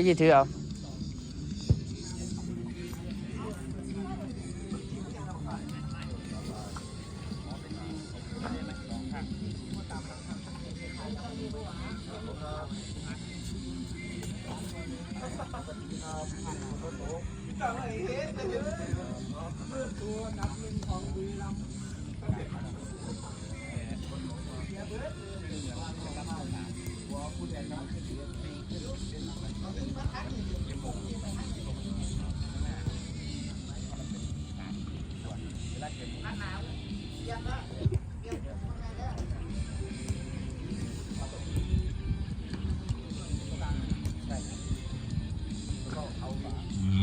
ครับใจยี่ถือเอามา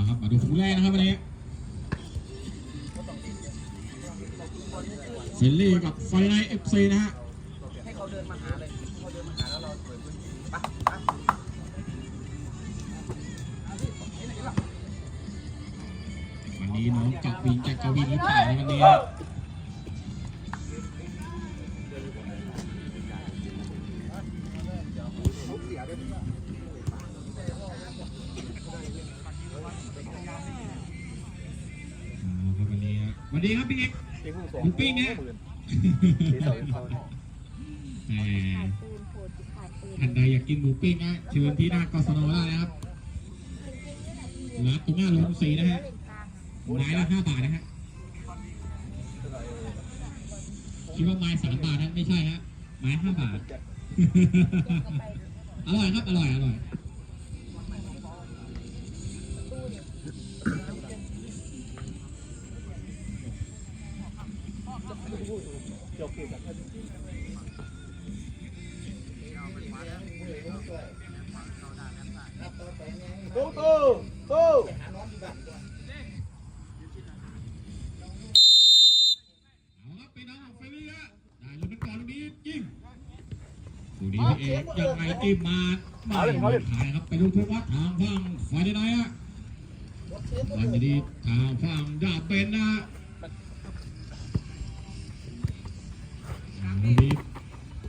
ครับมาดูคู่แรกนะครับวันนี้เฟลลี่กับไฟไนเอฟซีนะฮะให้เขาเดินมาหาเลย วันนี้น้องกวินจะกวินหรือเปล่าในวันนี้เอาครับวันนี้ฮะสวัสดีครับพี่เอกหมูปิ้งเนี่ยแหมขาดปืนโผล่จิขาดปืนท่านใดอยากกินหมูปิ้งนะเชิญที่หน้ากสนได้นะครับร้านตรงหน้าโรงสีนะฮะ ไม้ละห้าบาทนะฮะคิดว่าไม้สามบาทนั้นไม่ใช่ฮะไม้ห้าบาท อร่อยครับ อร่อย อร่อยตู้ตู้ตู้ ยังไงจิ้มมาไม่ขายครับไปลูทุกวัดทางฝั่งไฟได้ไหนฮะวันนี้ทางฝั่งดาบเป็นนะวันนี้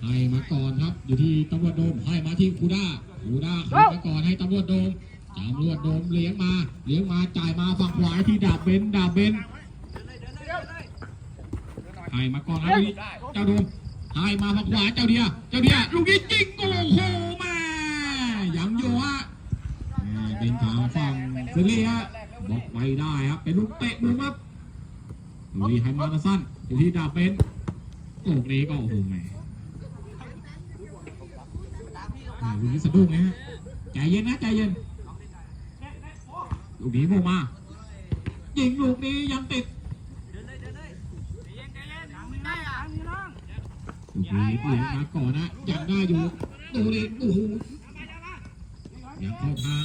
ให้มาก่อนครับ อยู่ที่ตำรวจโดมให้มาที่คูด้าคูด้าให้มาก่อนให้ตำรวจโดมตำรวจโดมเลี้ยงมาเลี้ยงมาจ่ายมาฝั่งขวาที่ดาบเบนดาบเบนให้มาก่อนครับเจ้าโดม ให้มาฝั่งขวาเจ้าเดียเจ้าเดียลูกนี้จริงโอ้โหแม่ยังอยู่ฮะเป็นทางฝั่งเซเลียฮะบอกไม่ได้ครับเป็นลูกเตะมุมครับลูกนี้ให้มานาสั้นอยู่ที่ดาเป็นลูกนี้ก็โอ้โหแม่ลูกนี้สะดุ้งนะฮะใจเย็นนะใจเย็นลูกนี้โมมายิงลูกนี้ยังติด ลูกนี้เลี้ยงมาก่อนนะยังได้อยู่ดูดิโอ้โหยังเข้าทาง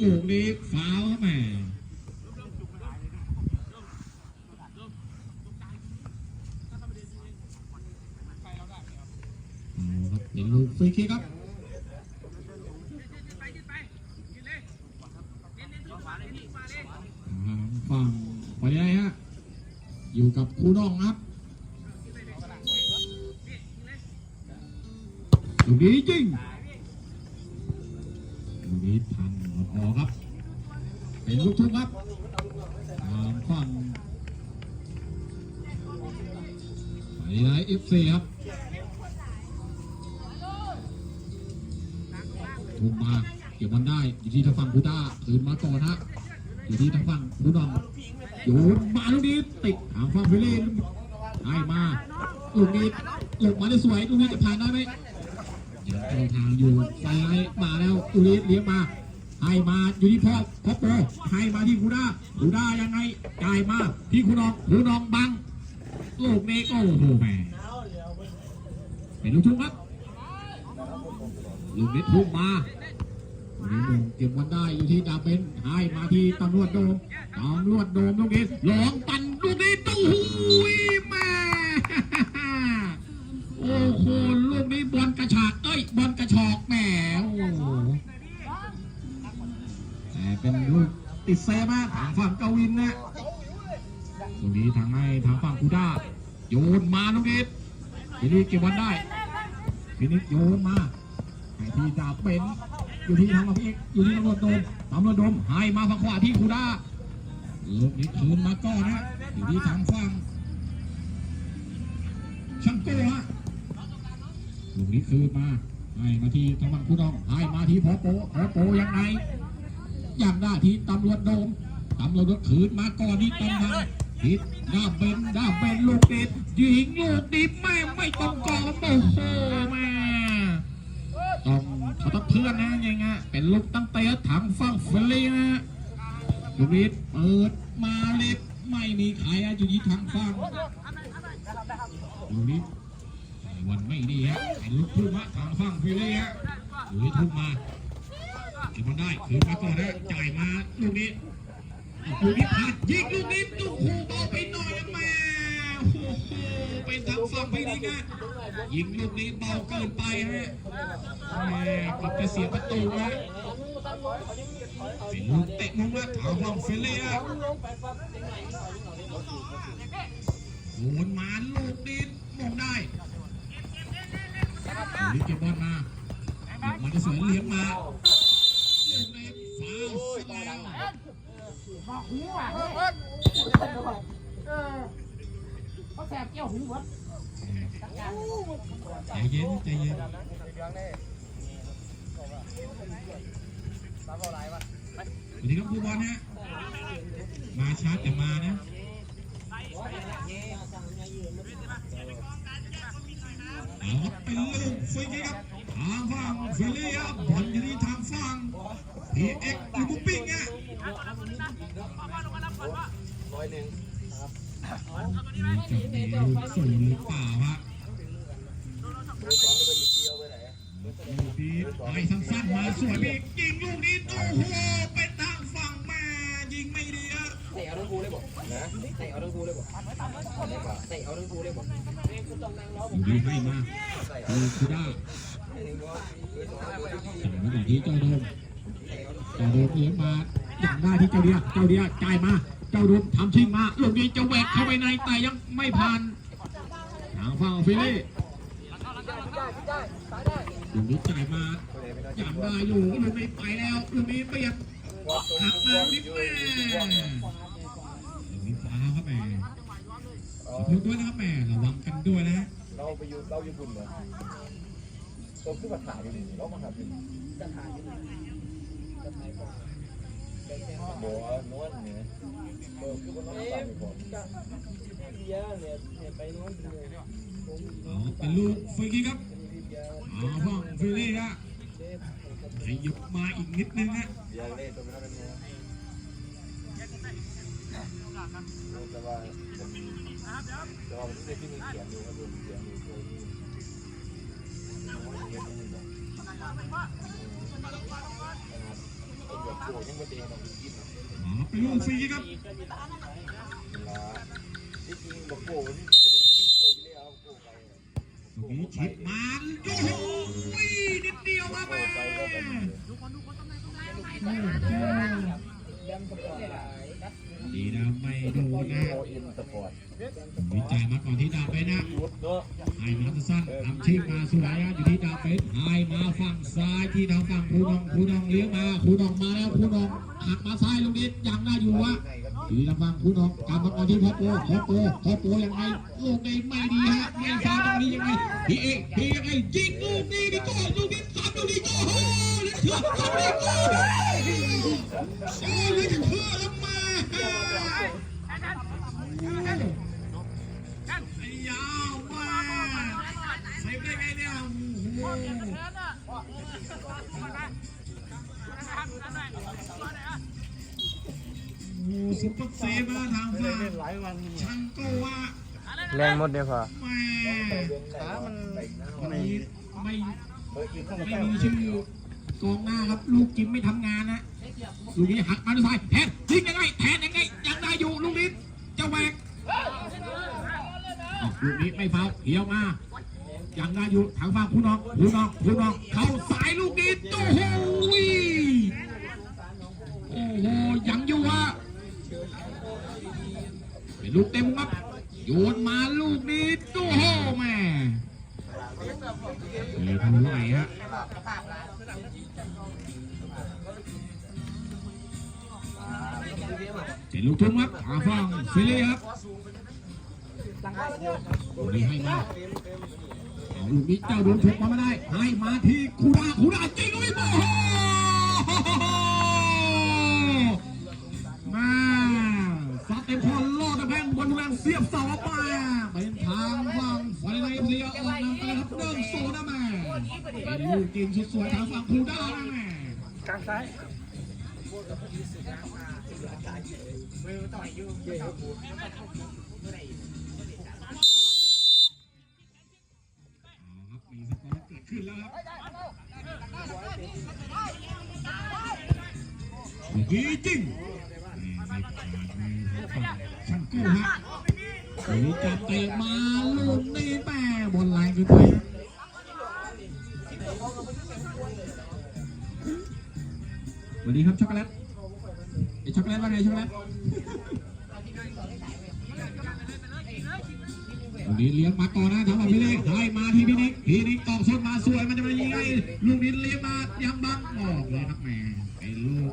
ลูกนี้ฟาวล์ครับแม่เอาครับเป็นลูกฟรีคิกครับทางฝั่งไปได้ฮะอยู่กับครูน้องครับ ลูกนี้จริงลูกนี้ทันหมดออกครับ เป็นลูกทุ่งครับทางฝั่งไปไหนเอฟซีครับทุ่งมาเก็บบอลได้อยู่ที่ทางฝั่งพูต้าคืนมาก่อนะอยู่ที่ทางฝั่งพูดองโยนมาลูกนี้ติดทางฝั่งฟิลิปให้มาลูกนี้หลบมาได้สวยลูกนี้จะผ่านได้ไหม ยังเข้าทางอยู่ไฟไมาแล้วอุลิสเลี้ยงมาให้มาอยู่ที่พ่อพ่อโปให้มาที่คูด้าคูด้ายังไงจ่ายมาที่คูนองคูนองบังลูกนี้ก็โอ้โหแม่เป็นลูกทุ่งครับลูกนี้ทุ่งมาลูกนี้มงเก็บวันได้อยู่ที่ดาเป็นให้มาที่ตำรวจโดมตำรวจโดมลูกนี้หลงปันลูกนี้ตู้หูยแม่โอ้โหลูกนี้บอลกระฉาก ยบอลกระชอกแหมโอ้โหแต่เป็นลูกติดเซฟมากทางฝั่งกวินนะตรงนี้ทางให้ทางฝั่งคูด้าโยนมาลูกนี้ทีนี้เก็บบอลได้ทีนี้โยนมาให้ที่ดาบเป็นอยู่ที่ทางฝั่งพี่เอกอยู่ที่ตำรวจโดมตำรวจโดมให้มาฝั่งขวาที่คูด้าลูกนี้คืนมาก่อนนะอยู่ที่ทางฝั่งช่างโก้ฮะ ลูกนี้คืนมาให้มาที่ทางฝั่งคูดองให้มาที่พอโปพอโปยังไงยังได้ที่ตำรวจโดมตำรวจโดมคืนมาก่อนที่ตำรวจทิศด้าเบนด้าเบนลูกเด็ดยิงลูกนี้แม่ไม่ต้องกองโอ้โหแม่ต้องเขาต้องเพื่อนนะยังไงเป็นลูกตั้งเตะถังฟังเฟลี่นะลูกนี้เปิดมาเล็บไม่มีใครอยู่ที่ทางฟังลูกนี้ วันไม่ดีฮะเป็นลูกพุ่งฮะทางฟั่งเฟลลี่ฮะลูกนี้ทุ่มมาเก็บมันได้คืนมาก่อนนะจ่ายมาลูกนี้ลูกนี้พลาดยิงลูกนี้ลูกหูเบาไปหน่อยนะแม่โอ้โหเป็นทางฝั่งเฟลลี่นะยิงลูกนี้เบาเกินไปฮะแม่กือบจะเสียประตูฮะเป็นลูกเตะมุมนะถาวรเฟลเล่ฮะโอนมาลูกนี้มองได้ ลิเก็บบอลมามันจะสวยเลี้ยงมาลูกนี้ฟาวล์ซะแล้วเขาแสบเกี่ยวหูหมดใจเย็นใจเย็นตามเขาไหลวะสวัสดีครับครูบอลนะมาช้าแต่มานะ เป็นลูกฟรีคิกครับทางฝั่งเฟลเล่ครับบอลอยู่ที่ทางฝั่งพีเอ็กซ์ยูบูปิ้งอะร้อยหนึ่งจะมีลูกสูงหรือเปล่าฮะมือสองก็ไปยิงเดียวไปไหนลูกนี้ไปสั้นๆมาสวยพี่ยิงลูกนี้โอ้โหเป็นทางฝั่งมายิงไม่ดีฮะเตะเอาทั้งคู่เลยบอกนะเตะเอาทั้งคู่เลยบอกเตะเอาทั้งคู่เลยบอก ลูกนี้ให้มาใส่เออคูด้าให้ถึงว่างก็ไปยิงสั่งมาก่อนที่เจ้าโดมเจ้าโดมเลี้ยงมาอย่างได้ที่เจ้าเดียเจ้าเดียจ่ายมา เจ้าโดมทำชิงมาลูกนี้จะแหวกเข้าไปในแต่ยังไม่ผ่านทางฝั่งฟิลี่ลูกนี้จ่ายมาอย่างได้อยู่ลูกนี้ไปแล้วลูกนี้เปลี่ยนหักมานิดแม่ลูกนี้ฟ้าครับแม่ ขอโทษด้วยนะครับแม่ระวังกันด้วยนะเราไปอยู่เราญี่ปุ่นเหรอตัวขึ้นมาถ่ายอยู่นี่เรามาถ่ายอยู่จะถ่ายอยู่นี่จะถ่ายก่อนบัวนวลเนี่ยเออคือวันนั้นตามไปก่อนเอาเป็นลูกฟรีคิกครับเอาฝั่งฟิลลี่ฮะขยับมาอีกนิดนึงฮะเดี๋ยวเล่ตัวไม่ได้เนี่ย แต่ว่าแต่ว่ามันไม่ได้ที่มีเขียนอยู่ครับผมเขียนอยู่ตัวนี้ตัวโก้ยังไม่เต็มต้องกินนะอ๋อเป็นลูกฟรีครับเวลาที่จริงบอกโก้มันโก้ยี่เล่เอาโก้ไปตรงนี้ชิดมาโอ้โหนิดเดียวครับแม่ ไปก็แบบนี้ ดีนะไม่โดนนะ โออินสปอร์ต วิจัยมาก่อนที่ดาวเฟสนะ ยุดเนาะ ไฮมาสั้นทำชิงมาสวยนะอยู่ที่ดาวเฟสไฮมาฝั่งซ้ายที่ทางฝั่งคูนองคูนองเลี้ยงมาคูนองมาแล้วคูนองหักมาซ้ายลูกนี้ยังได้อยู่วะอยู่ที่ทางฝั่ง คูนองกลับมาก่อนที่พอโปพอโปพอโปยังไงลูกนี้ไม่ดีฮะไม่ฟาวตรงนี้ยังไงพี่เอกพี่ยังไงยิงลูกนี้ดิโก้ลูกนี้ซ้ำลูกนี้โอ้โหเถื่อนซ้ำลูกนี้โอ้ยเลยจะเพื่อแล้วมาไอ้ยาวมาเซฟได้ไงเนี่ยโอ้โห โอ้โหซุปเปอร์เซฟนะทางฝั่งช่างโกวะแรงหมดเดียวพอแม่ขามันไม่ไม่เฮ้ยกินข้าวไม่มีชื่อกองหน้าครับ ลูกจิมไม่ทำงานนะลูกนี้หักมาด้วยซ้ายแทนยิงยังไงแทนยังไงยังได้อยู่ลูกนี้จะแหวกอ้าวลูกนี้ไม่ฟาวเหี่ยวมายังได้อยู่ทางฝั่งคุณน้องคุณน้องคุณน้องเข้าสายลูกนี้โอ้โหโอ้โหยังอยู่ฮะ เป็นลูกเต็มครับ โยนมาลูกนี้โอ้โหแม่มีทำไรฮะเจ็ดลูกทุ่งครับอาฟังฟิลี่ครับลูกนี้ให้มาเอาลูกนี้เจ้าโดนถูกมาไม่ได้ ให้มาที่คูดาคูดาจริงลุยโอ้โห เสียบเสาออกมาเป็นทางฝั่งไฟในเสียออกนำไปครับเดินโซนะแม่เป็นลูกยิงสุดสวยทางฝั่งคูด้านะแม่กลางซ้ายเอาครับมีสกอร์เกิดขึ้นแล้วครับดีจริงนี่ไม่ผ่านมือของฝั่งช่างกู้ฮะ จะเตะมาลูกนี้แม่บอลไลน์ขึ้นไปสวัสดีครับช็อกโกแลตไอช็อกโกแลตว่าไงช็อกโกแลตลูกนี้เลี้ยงมาก่อนะทำมาพี่เล็กให้มาที่พี่นิกพี่นิกตอกส้นมาสวยมันจะมายิงไงลูกนี้เลี้ยงมายังบังออกเลยครับแม่ไอ้ลูก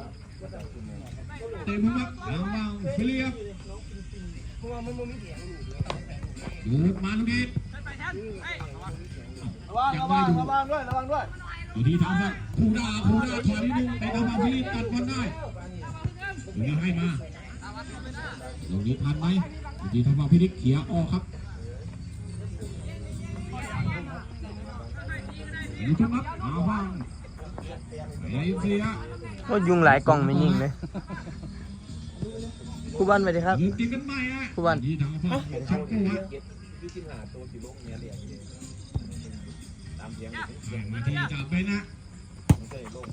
เตะมุมครับยังบังฟิลิป ดูดมาลูกนี้ระวังระวังระวังด้วยระวังด้วยอยู่ที่ทางฝั่งคูดาคูดาถอยนิดนึงไปทางฝั่งฟิลิปตัดบอลได้ลูกนี้ให้มาลูกนี้ทันไหมอยู่ที่ทางฝั่งพี่นิกเขียออกครับอยู่ทุกครับมาฟังไอ้เสียก็ยุงหลายกล่องไม่ยิงเลย ครูบ้านไปดิครับยืนกินกันใหม่ฮะผู้บันที่ทางฝั่งชักกู้ฮะที่ที่หาตัวสีลงเนี่ยเรียกตามเสียงแข่งมาที่จับไปนะไม่ใช่ลง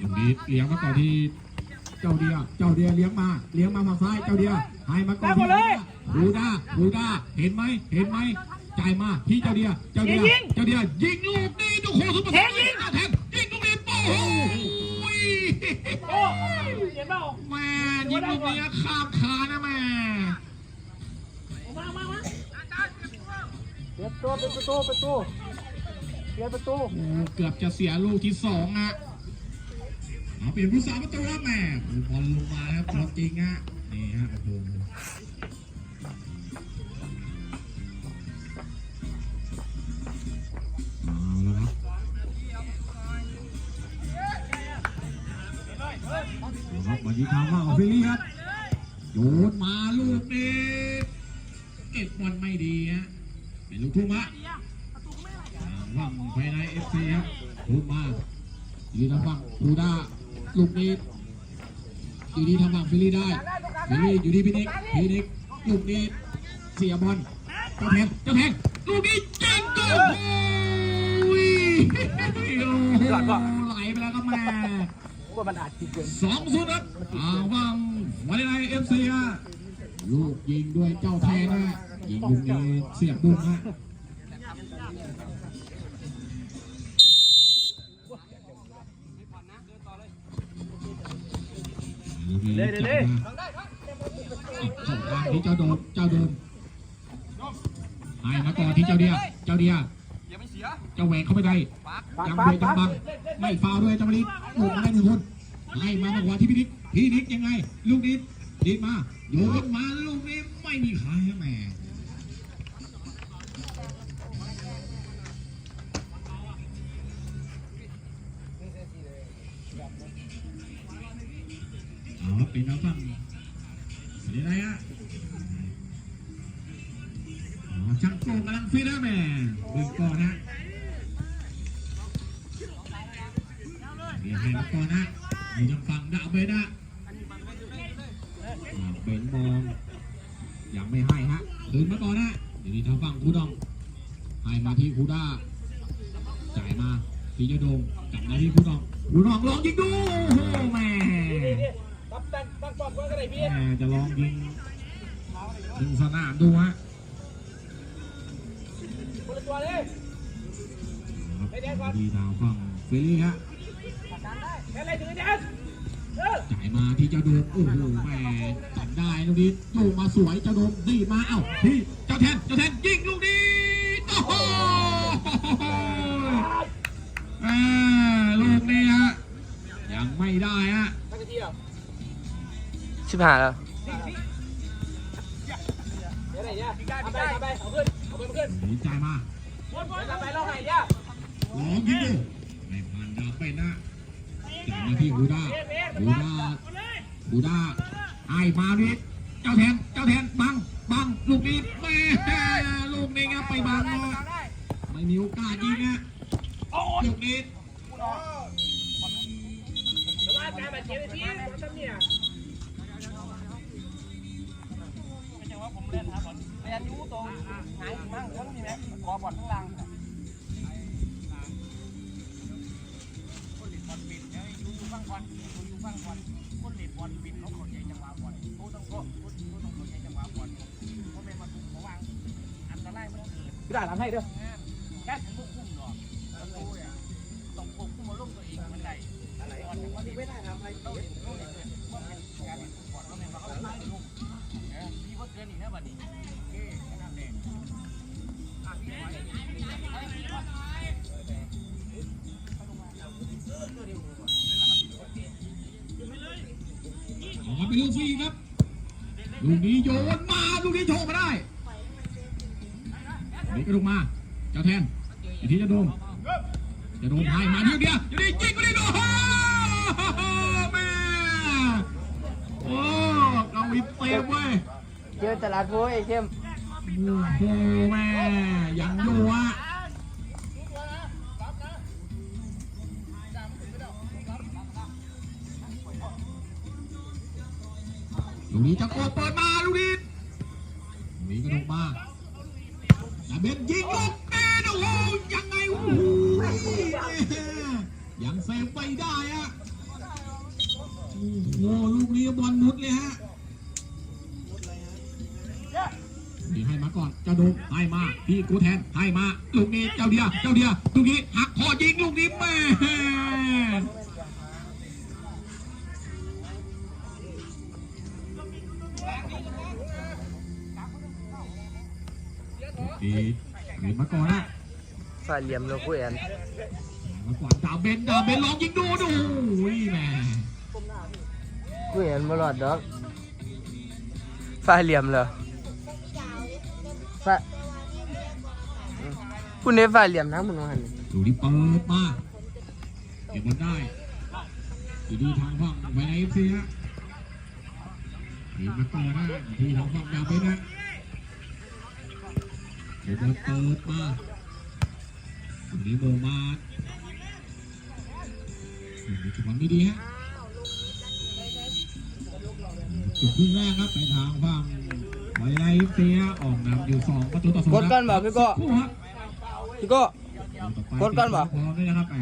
ลูกนี้เลี้ยงมาก่อนที่เจ้าเดีย เจ้าเดียเลี้ยงมา เลี้ยงมาฝั่งซ้าย เจ้าเดียให้มาก่อนที่บูดาบูดาเห็นไหม เห็นไหมจ่ายมาที่เจ้าเดีย เจ้าเดีย เจ้าเดีย ยิงลูกนี้ดูโคสุดประเสริฐยิงแทงยิงลูกนี้โอ้โหโอ้เห็นเปล่าแม่ ยิงลูกนี้ข้ามคานนะแม่มามามาเปิดตัวเป็นประตูประตูเปิดประตูโอ้เกือบจะเสียลูกที่สองอะเอาเปลี่ยนผู้สาประตูแล้วแม่ผู้บอลลงมาแล้วครับจริงฮะนี่ฮะโอ้โหเอาแล้วครับเอาครับมา อยู่ที่ทางฝั่งคูด้าลูกนี้อยู่ที่ทางฝั่งฟิลลี่ได้ฟิลลี่อยู่ที่พินิกพินิกลูกนี้เสียบอลเจ้าแทงเจ้าแทงลูกนี้ยิงโกลโอ้ยโอ้โหไหลไปแล้วครับแม่ว่ามันอาจติดเกินสองศูนย์ครับทางฝั่งภายในเอฟซีฮะลูกยิงด้วยเจ้าแทงนะยิงลูกนี้เสียบบุ้งฮะ เด้เด้เด้ส่งทางที่เจ้าโดมเจ้าโดมให้มาก่อนที่เจ้าเดียเจ้าเดียเจ้าแหวกเข้าไปได้ยังเบียดยังบังไม่ฟาวด้วยเจ้าลิศหลุดมาได้หนึ่งคนให้มาบอกว่าที่พี่นิกพี่นิกยังไง ลูกนิดดีดมาโยนมาลูกนี้ไม่มีใครฮะแหม่เอาละเป็นน้ำฟังสวัสดีอะไรฮะอ๋อช่างโกงกำลังฟิตนะแม่เบิ่งก่อนนะเดี๋ยวให้มาก่อนนะอยู่ทางฝั่งดาวเบนนะอ่าเบนมองยังไม่ให้ฮะคืนมาก่อนนะเดี๋ยวนี้ทางฝั่งคูดองให้มาที่คูด้าจ่ายมาที่เจะโดมกลับมาที่คูดองคูดองลองยิงดูโอ้โหแม่ ตั้งตั้งตั้งปอดไว้ก็ได้พี่แม่จะลองยิงยิงสนามดูฮะคนละตัวเลยดีทางฝั่งเฟรลี่ฮะแค่ไรถึงแดนเออจ่ายมาที่เจ้าโดมโอ้โหแม่ตัดได้ลูกนี้โยกมาสวยเจ้าโดมดีมาเอ้าที่เจ้าแทนเจ้าแทนยิงลูกนี้โอ้โหลูกนี้ฮะยังไม่ได้ฮะ ชิบหายแล้วหนีใจมาลองยิงดูไม่ผ่านดาวเป็นนะจากมาที่ฮูด้าฮูด้าฮูด้าไอ้มานิดเจ้าแทนเจ้าแทนบังบังลูกนี้แม่ลูกนี้ครับไปบังนะไม่มีโอกาสยิงนะลูกนี้เรีย นรู้ตรงหายมั่งคนนี่ไหมกอบอลข้างล่างได้หลังให้ด้วยแค่ถึงลูกคุ้มหรอกต้องควบคุมอารมณ์ตัวเองมันได้อะไรวันนี้ไม่ได้ทำอะไรต้องเห็นต้องเห็นว่าเป็นการก่อนว่าเป็นเขาไล่ลูกมีว่าเกินอีกนะบัดนี้โอเคนั่นเอง ขอไปลูกฟรีครับลูกนี้โยนมาลูกนี้โชว์มาได้นี่ก็ลงมา เจ้าแทนอีกทีจะโดมจะโดมให้มาเดียวเดียวอยู่ดียิงก็ได้โดมแม่โอ้เราอินเต็มเว้ยเจอตลาดโว้ยเข้ม โอ้โหแม่ยังอยู่อะตรงนี้จะโกเปิดมา ดุให้มาพี่กูแทนให้มาลูกนี้เจ้าเดียเจ้าเดียลูกนี้หักคอยิงลูกนี้แม่ดีเห็นมาก่อนนะฝ่ายเหลี่ยมเราคุยกันมาก่อนดาวเบนดาวเบนลองยิงดูดูอุ้ยแม่คุยกันบลอดดอกฝ่ายเหลี่ยมเหรอ ฝ่าคุณในฝ่ายเหลี่ยมทั้งหมดหันดูที่เปิดมาเก็บบอลได้อยู่ที่ทางฝั่งไว้ในเอฟซีฮะเห็นมาก่อนนะอยู่ที่ทางฝั่งดาวเบนะเดี๋ยวเปิดเปิดมาตรงนี้โมมาดูจังหวะนี้ดีฮะจุดครึ่งแรกครับไปทางฝั่ง ไวไลฟ์เซียออกนำอยู่สองประตูต่อศูนย์กดกันบ่พี่โก้คู่ฮะพี่โก้ต่อไปกดกันบ่พร้อมด้วยนะครับแหม